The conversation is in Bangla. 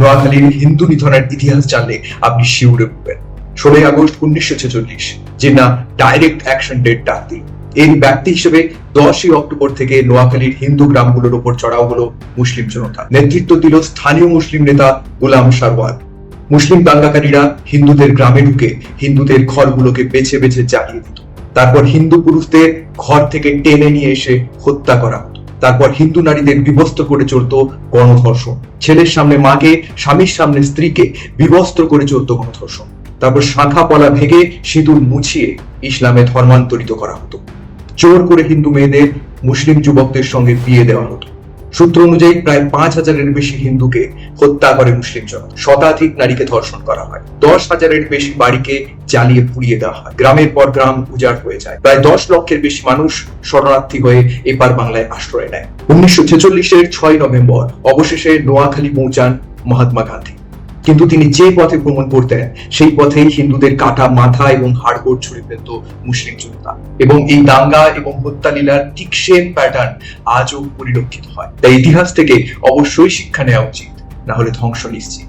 নোয়াখালীর হিন্দু নিধনের ইতিহাস জানলে আপনি শিউরে উঠবেন ষোলোই আগস্ট উনিশশো ছেচল্লিশ, যে না ডাইরেক্ট অ্যাকশন ডেট ডাক দিল। এর ব্যক্তি হিসেবে দশই অক্টোবর থেকে নোয়াখালীর হিন্দু গ্রামগুলোর উপর চড়াও হলো মুসলিম জনতা। নেতৃত্ব দিল স্থানীয় মুসলিম নেতা গোলাম সারওয়ার। মুসলিম দাঙ্গাকারীরা হিন্দুদের গ্রামে ঢুকে হিন্দুদের ঘরগুলোকে বেছে বেছে জ্বালিয়ে দিত। তারপর হিন্দু পুরুষদের ঘর থেকে টেনে নিয়ে এসে হত্যা করা হতো। তারপর হিন্দু নারীদের বিভস্ত করে চলত গণধর্ষণ। ছেলের সামনে মাকে, স্বামীর সামনে স্ত্রীকে বিভস্ত করে চলত গণধর্ষণ। তারপর শাখা পলা ভেঙে সিঁদুর মুছিয়ে ইসলামে ধর্মান্তরিত করা হতো। জোর করে হিন্দু মেয়েদের মুসলিম যুবকদের সঙ্গে বিয়ে দেওয়া হতো। সূত্র অনুযায়ী প্রায় পাঁচ হাজারের বেশি হিন্দুকে হত্যা করে মুসলিম জনতা। শতাধিক নারীকে ধর্ষণ করা হয়। দশ হাজারের বেশি বাড়িকে জ্বালিয়ে পুড়িয়ে দেওয়া হয়। গ্রামের পর গ্রাম উজাড় হয়ে যায়। প্রায় দশ লক্ষের বেশি মানুষ শরণার্থী হয়ে এপার বাংলায় আশ্রয় নেয়। উনিশশো ছেচল্লিশের ছয় নভেম্বর অবশেষে নোয়াখালী পৌঁছান মহাত্মা গান্ধী। কিন্তু তিনি যে পথে ভ্রমণ করতেন, সেই পথেই হিন্দুদের কাটা মাথা এবং হাড়গোড় ছুড়ে ফেলত মুসলিম জনতা। এবং এই দাঙ্গা এবং হত্যালীলার ঠিক সেম প্যাটার্ন আজও পরিলক্ষিত হয়। তাই ইতিহাস থেকে অবশ্যই শিক্ষা নেওয়া উচিত, না হলে ধ্বংস নিশ্চিত।